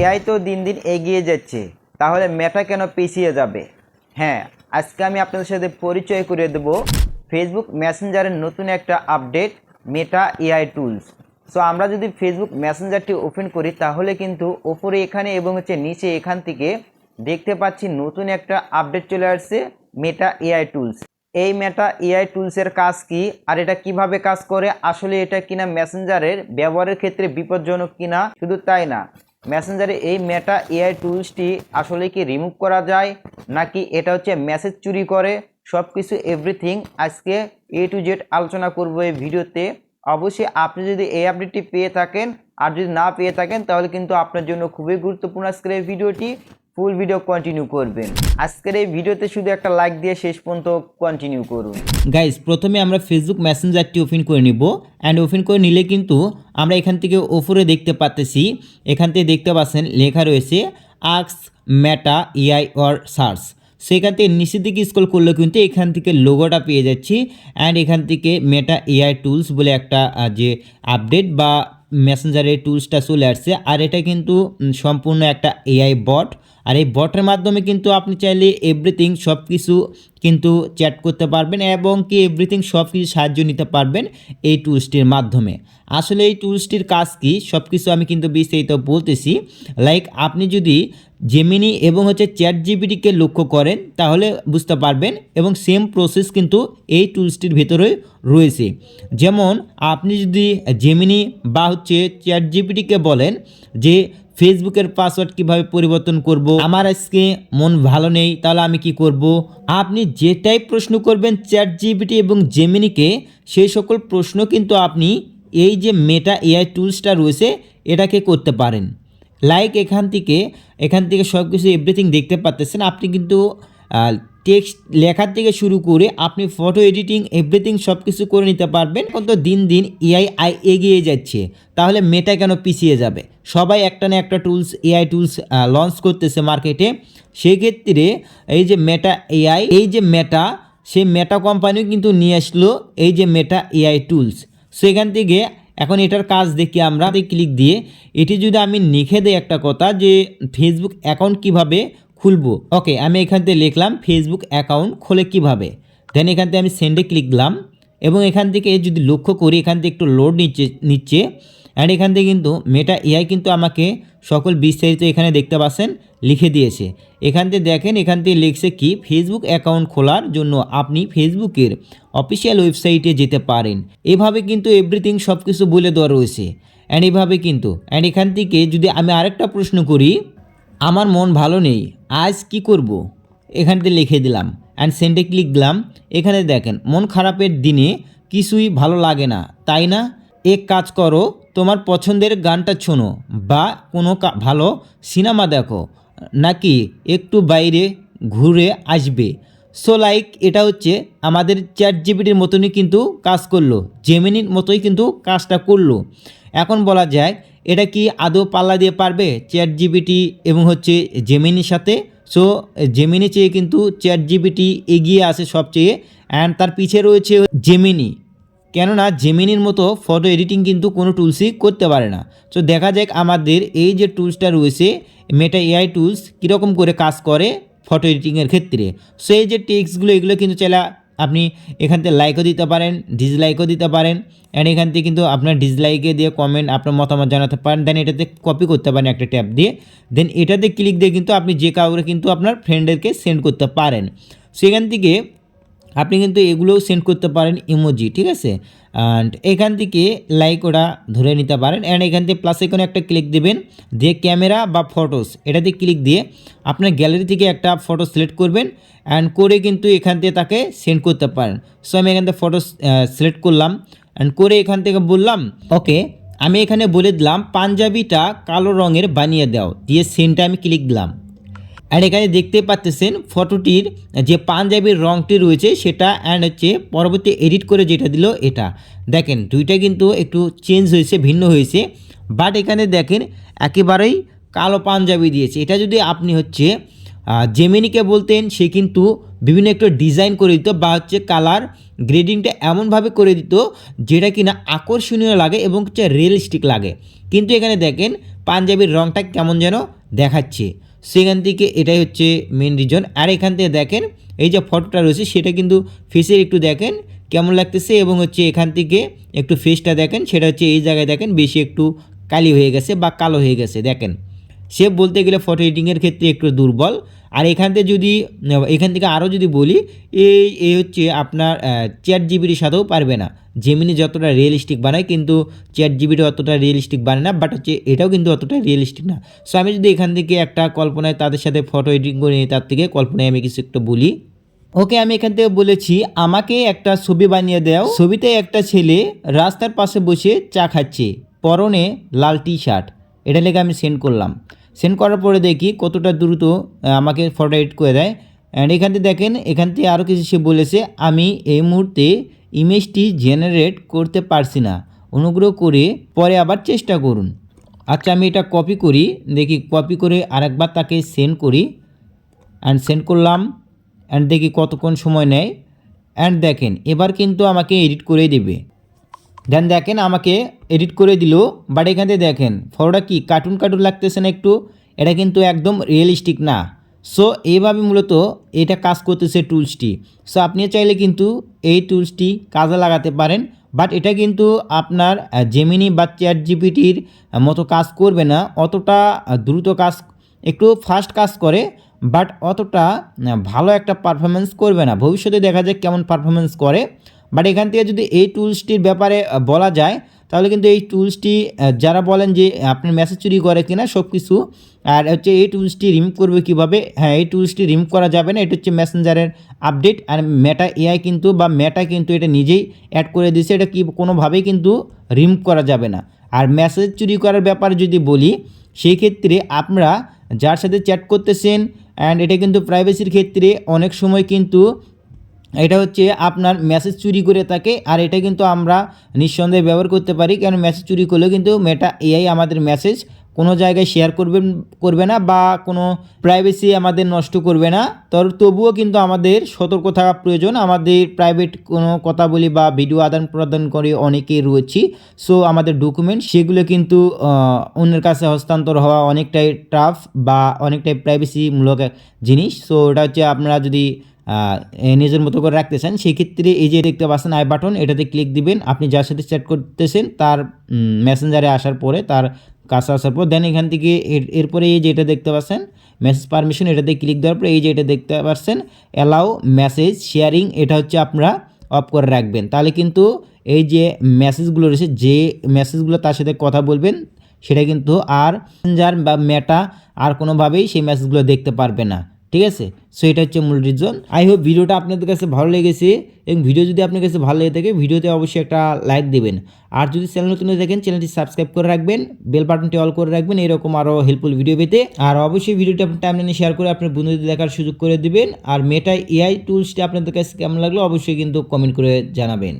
AI তো দিন দিন এগিয়ে যাচ্ছে। তাহলে মেটা কেন পিছিয়ে যাবে? হ্যাঁ আজকে আমি আপনাদের সাথে পরিচয় করে দেব ফেসবুক মেসেঞ্জারের নতুন একটা update Meta AI tools so আমরা যদি ফেসবুক মেসেঞ্জারটি ওপেন করি, তাহলে কিন্তু ওপরে এখানে এবং হচ্ছে নিচে এখান থেকে দেখতে পাচ্ছি নতুন একটা আপডেট চলে আসছে মেটা এআই টুলস এই মেটা এআই টুলসের কাজ কি? আর এটা কীভাবে কাজ করে? আসলে এটা কিনা মেসেঞ্জারের ব্যবহারের ক্ষেত্রে বিপজ্জনক কিনা? শুধু তাই না মেসেঞ্জারে এই মেটা এআই টুলসটি আসলে কি রিমুভ করা যায়, নাকি এটা হচ্ছে মেসেজ চুরি করে সব কিছু এভরিথিং আজকে এ টু জেড আলোচনা করব এই ভিডিওতে। অবশ্যই আপনি যদি এই আপডেটটি পেয়ে থাকেন, আর যদি না পেয়ে থাকেন, তাহলে কিন্তু আপনার জন্য খুবই গুরুত্বপূর্ণ আজকের এই ভিডিওটি। ফুল ভিডিও কন্টিনিউ করবেন। আজকের এই ভিডিওতে শুধু একটা লাইক দিয়ে শেষ পর্যন্ত কন্টিনিউ করুন। গাইজ প্রথমে আমরা ফেসবুক মেসেঞ্জারটি ওপেন করে নিব। অ্যান্ড ওপেন করে নিলে কিন্তু আমরা এখান থেকে ওপরে দেখতে পাচ্তেছি এখান থেকে দেখতে পাচ্ছেন, লেখা রয়েছে আক্স ম্যাটা ইআই অর সার্চ সেখান থেকে নিচের দিকে স্ক্রল করলে কিন্তু এখান থেকে লোগোটা পেয়ে যাচ্ছি। অ্যান্ড এখান থেকে মেটা এআই টুলস বলে একটা যে আপডেট বা মেসেঞ্জারের টুলসটা চলে আসছে। আর এটা কিন্তু সম্পূর্ণ একটা এআই বট আর এই বটের মাধ্যমে কিন্তু আপনি চাইলে এভরিথিং সব কিছু কিন্তু চ্যাট করতে পারবেন এবং কি এভরিথিং সব কিছু সাহায্য নিতে পারবেন এই টুলসটির মাধ্যমে। আসলে এই টুলসটির কাজ কি? সব কিছু আমি কিন্তু বিস্তারিত বলতেছি। লাইক আপনি যদি জেমিনি এবং হচ্ছে চ্যাট জিবিটিকে লক্ষ্য করেন, তাহলে বুঝতে পারবেন এবং সেম প্রসেস কিন্তু এই টুলসটির ভেতরে রয়েছে। যেমন আপনি যদি জেমিনি বা হচ্ছে চ্যাট জিপিটিকে বলেন যে ফেসবুকের পাসওয়ার্ড কীভাবে পরিবর্তন করব? আমার আজকে মন ভালো নেই, তাহলে আমি কি করব? আপনি যেটাই প্রশ্ন করবেন চ্যাট জিবিটি এবং জেমিনিকে, সেই সকল প্রশ্ন কিন্তু আপনি এই যে মেটা এআই টুলসটা রয়েছে, এটাকে করতে পারেন। লাইক এখান থেকে এখান থেকে সব কিছু এভরিথিং দেখতে পাচ্তেছেন আপনি কিন্তু টেক্সট লেখার থেকে শুরু করে আপনি ফটো এডিটিং এভরিথিং সব কিছু করে নিতে পারবেন। এখন তো দিন দিন এআই আই এগিয়ে যাচ্ছে। তাহলে মেটা কেন পিছিয়ে যাবে? সবাই একটা না একটা টুলস এআই টুলস লঞ্চ করতেছে মার্কেটে সেই ক্ষেত্রে এই যে মেটা এআই এই যে মেটা সেই মেটা কোম্পানিও কিন্তু নিয়ে আসলো এই যে মেটা এআই টুলস সেখান থেকে এখন এটার কাজ দেখি আমরা। ক্লিক দিয়ে এটি যদি আমি লিখে দিই একটা কথা যে ফেসবুক অ্যাকাউন্ট কীভাবে খুলবো। ওকে আমি এখান থেকে লিখলাম ফেসবুক অ্যাকাউন্ট খোলে কীভাবে? দেন এখান থেকে আমি সেন্ডে ক্লিক দিলাম এবং এখান থেকে যদি লক্ষ্য করি, এখান থেকে একটু লোড নিচ্ছে নিচ্ছে। অ্যান্ড এখান থেকে কিন্তু মেটা এআই কিন্তু আমাকে সকল বিস্তারিত এখানে দেখতে পাচ্ছেন, লিখে দিয়েছে। এখান থেকে দেখেন, এখান থেকে লিখছে কি ফেসবুক অ্যাকাউন্ট খোলার জন্য আপনি ফেসবুকের অফিসিয়াল ওয়েবসাইটে যেতে পারেন। এভাবে কিন্তু এভরিথিং সব কিছু বলে দেওয়া রয়েছে। অ্যান্ড এভাবে কিন্তু অ্যান্ড এখান থেকে যদি আমি আরেকটা প্রশ্ন করি, আমার মন ভালো নেই। আজ কি করব? এখান থেকে লিখে দিলাম। অ্যান্ড সেন্ডে ক্লিক দিলাম এখানে দেখেন, মন খারাপের দিনে কিছুই ভালো লাগে না, তাই না? এক কাজ করো, তোমার পছন্দের গানটা শোনো, বা কোনো ভালো সিনেমা দেখো, নাকি একটু বাইরে ঘুরে আসবে। সো লাইক এটা হচ্ছে আমাদের চ্যাট জিবিটির মতনই কিন্তু কাজ করল জেমিনির মতোই কিন্তু কাজটা করল। এখন বলা যায় এটা কি আদৌ পাল্লা দিয়ে পারবে চ্যাট জিবিটি এবং হচ্ছে জেমিনির সাথে? সো জেমিনি চেয়ে কিন্তু চ্যাট জিবিটি এগিয়ে আসে সবচেয়ে। অ্যান্ড তার পিছে রয়েছে জেমিনি কেননা জেমিনির মতো ফটো এডিটিং কিন্তু কোনো টুলসই করতে পারে না। সো দেখা যাক আমাদের এই যে টুলসটা রয়েছে মেটা এআই টুলস কীরকম করে কাজ করে ফটো এডিটিংয়ের ক্ষেত্রে। সো এই যে টেক্সটগুলো এগুলো কিন্তু চাইলে আপনি এখান থেকে লাইকও দিতে পারেন ডিসলাইকও দিতে পারেন অ্যান্ড এখান থেকে কিন্তু আপনার ডিসলাইকে দিয়ে কমেন্ট আপনার মতামত জানাতে পারেন দেন এটাতে কপি করতে পারেন একটা ট্যাব দিয়ে দেন এটাতে ক্লিক দিয়ে কিন্তু আপনি যে কাউকে কিন্তু আপনার ফ্রেন্ডেরকে সেন্ড করতে পারেন। সেখান থেকে আপনি কিন্তু এগুলোও সেন্ড করতে পারেন ইমোজি ঠিক আছে? অ্যান্ড এখান থেকে লাইক ওটা ধরে নিতে পারেন। অ্যান্ড এখান থেকে প্লাস এখানে একটা ক্লিক দেবেন, দিয়ে ক্যামেরা বা ফটোস এটাতে ক্লিক দিয়ে আপনার গ্যালারি থেকে একটা ফটো সিলেক্ট করবেন অ্যান্ড করে কিন্তু এখান থেকে তাকে সেন্ড করতে পারেন। সো আমি এখান থেকে ফটো সিলেক্ট করলাম অ্যান্ড করে এখান থেকে বললাম ওকে আমি এখানে বলে দিলাম, পাঞ্জাবিটা কালো রঙের বানিয়ে দাও। দিয়ে সেন্টটা আমি ক্লিক দিলাম। আর এখানে দেখতে পাচ্ছেন ফটোটির যে পাঞ্জাবির রঙটি রয়েছে সেটা অ্যান্ড হচ্ছে পরবর্তী এডিট করে যেটা দিল এটা। দেখেন, দুইটা কিন্তু একটু চেঞ্জ হয়েছে, ভিন্ন হয়েছে। বাট এখানে দেখেন, একেবারেই কালো পাঞ্জাবি দিয়েছে। এটা যদি আপনি হচ্ছে জেমিনিকে বলতেন, সে কিন্তু বিভিন্ন একটু ডিজাইন করে দিত বা হচ্ছে কালার গ্রেডিংটা এমনভাবে করে দিত যেটা কিনা আকর্ষণীয় লাগে এবং হচ্ছে রিয়েলিস্টিক লাগে। কিন্তু এখানে দেখেন, পাঞ্জাবির রঙটা কেমন যেন দেখাচ্ছে। সেখান থেকে এটাই হচ্ছে মেন রিজন আর এখান থেকে দেখেন, এই যে ফটোটা রয়েছে, সেটা কিন্তু ফেসের একটু দেখেন কেমন লাগতেছে এবং হচ্ছে এখান থেকে একটু ফেসটা দেখেন, সেটা হচ্ছে এই জায়গায় দেখেন, বেশি একটু কালি হয়ে গেছে বা কালো হয়ে গেছে, দেখেন। সে বলতে গেলে ফটো এডিটিংয়ের ক্ষেত্রে একটু দুর্বল। আর এখান থেকে যদি, এখান থেকে আরও যদি বলি, এই এই হচ্ছে আপনার চ্যাট জিবির সাথেও পারবে না। জেমিনি যতটা রিয়েলিস্টিক বানায়, কিন্তু চ্যাট জিবিটা অতটা রিয়েলিস্টিক বানায় না বাট হচ্ছে এটাও কিন্তু অতটা রিয়েলিস্টিক না। সো আমি যদি এখান থেকে একটা কল্পনায় তাদের সাথে ফটো এডিটিং করে নিই, তার থেকে কল্পনায় আমি কিছু একটু বলি। ওকে আমি এখান থেকে বলেছি, আমাকে একটা ছবি বানিয়ে দাও। ছবিতে একটা ছেলে রাস্তার পাশে বসে চা খাচ্ছে, পরনে লাল টি শার্ট এটা লেগে আমি সেন্ড করলাম। সেন্ড করার পরে দেখি কতটা দ্রুত আমাকে ফটো এডিট করে দেয়। অ্যান্ড এখান থেকে দেখেন, এখান থেকে আরও কিছু সে বলেছে, আমি এই মুহূর্তে ইমেজটি জেনারেট করতে পারছি না। অনুগ্রহ করে পরে আবার চেষ্টা করুন। আচ্ছা আমি এটা কপি করি, দেখি কপি করে আরেকবার তাকে সেন্ড করি। অ্যান্ড সেন্ড করলাম অ্যান্ড দেখি কতক্ষণ সময় নেয়। অ্যান্ড দেখেন, এবার কিন্তু আমাকে এডিট করে দেবে। দেন দেখেন আমাকে এডিট করে দিল বাট এখান দেখেন, ফটোটা কি কার্টুন কার্টুন লাগতেছে না একটু? এটা কিন্তু একদম রিয়েলিস্টিক না। সো এইভাবে মূলত এটা কাজ করতেছে টুলসটি সো আপনি চাইলে কিন্তু এই টুলসটি কাজে লাগাতে পারেন বাট এটা কিন্তু আপনার জেমিনি বা চ্যাট জিপিটির মতো কাজ করবে না। অতটা দ্রুত কাজ, একটু ফাস্ট কাজ করে বাট অতটা ভালো একটা পারফরমেন্স করবে না। ভবিষ্যতে দেখা যায় কেমন পারফরমেন্স করে। বাট এখান থেকে যদি এই টুলসটির ব্যাপারে বলা যায়, তাহলে কিন্তু এই টুলসটি যারা বলেন যে আপনার মেসেজ চুরি করে কিনা সব কিছু আর হচ্ছে এই টুলসটি রিমুভ করবে কীভাবে হ্যাঁ এই টুলসটি রিমুভ করা যাবে না, এটা হচ্ছে মেসেঞ্জারের আপডেট আর মেটা এআই কিন্তু, বা মেটা কিন্তু এটা নিজেই অ্যাড করে দিয়েছে, এটা কি কোনোভাবেই কিন্তু রিমুভ করা যাবে না। আর মেসেজ চুরি করার ব্যাপারে যদি বলি, সেই ক্ষেত্রে আপনারা যার সাথে চ্যাট করতেছেন অ্যান্ড এটা কিন্তু প্রাইভেসির ক্ষেত্রে অনেক সময় কিন্তু এটা হচ্ছে আপনার মেসেজ চুরি করে থাকে, আর এটা কিন্তু আমরা নিঃসন্দেহে ব্যবহার করতে পারি, কারণ মেসেজ চুরি করলেও কিন্তু মেটা এআই আমাদের মেসেজ কোনো জায়গায় শেয়ার করবেন, করবে না বা কোনো প্রাইভেসি আমাদের নষ্ট করবে না। তর, তবুও কিন্তু আমাদের সতর্ক থাকা প্রয়োজন, আমাদের প্রাইভেট কোনো কথা বলি বা ভিডিও আদান প্রদান করে অনেকেই রয়েছি সো আমাদের ডকুমেন্ট সেগুলো কিন্তু অন্যের কাছে হস্তান্তর হওয়া অনেকটাই টাফ বা অনেকটাই প্রাইভেসিমূলক জিনিস সো ওটা হচ্ছে আপনারা যদি নিজের মতো করে রাখতে চান সেই ক্ষেত্রে এই যে দেখতে পাচ্ছেন আই বাটন, এটাতে ক্লিক দিবেন। আপনি যার সাথে চ্যাট করতেছেন, তার মেসেঞ্জারে আসার পরে, তার কাছে আসার পর দেন এখান থেকে এর- এরপরে এই যে এটা দেখতে পাচ্ছেন মেসেজ পারমিশন এটাতে ক্লিক দেওয়ার পরে এই যে এটা দেখতে পাচ্ছেন অ্যালাউ মেসেজ শেয়ারিং এটা হচ্ছে আপনারা অফ করে রাখবেন। তাহলে কিন্তু এই যে মেসেজগুলো রয়েছে, যে মেসেজগুলো তার সাথে কথা বলবেন, সেটা কিন্তু আর মেসেঞ্জার বা মেটা আর কোনোভাবেই সেই মেসেজগুলো দেখতে পারবে না। ঠিক আছে? সো এটা হচ্ছে মূল রিজন আই হোপ ভিডিওটা আপনাদের কাছে ভালো লেগেছে এবং ভিডিও যদি আপনার কাছে ভালো লেগে থাকে ভিডিওতে অবশ্যই একটা লাইক দেবেন। আর যদি চ্যানেল নতুন থাকেন চ্যানেলটি সাবস্ক্রাইব করে রাখবেন বেল বাটনটি অল করে রাখবেন, এরকম আরও হেল্পফুল ভিডিও পেতে। আর অবশ্যই ভিডিওটি আপনার টাইমলাইনে শেয়ার করে আপনার বন্ধুদের দেখার সুযোগ করে দিবেন। আর মেটা এআই টুলসটি আপনাদের কাছে কেমন লাগল, অবশ্যই কিন্তু কমেন্ট করে জানাবেন।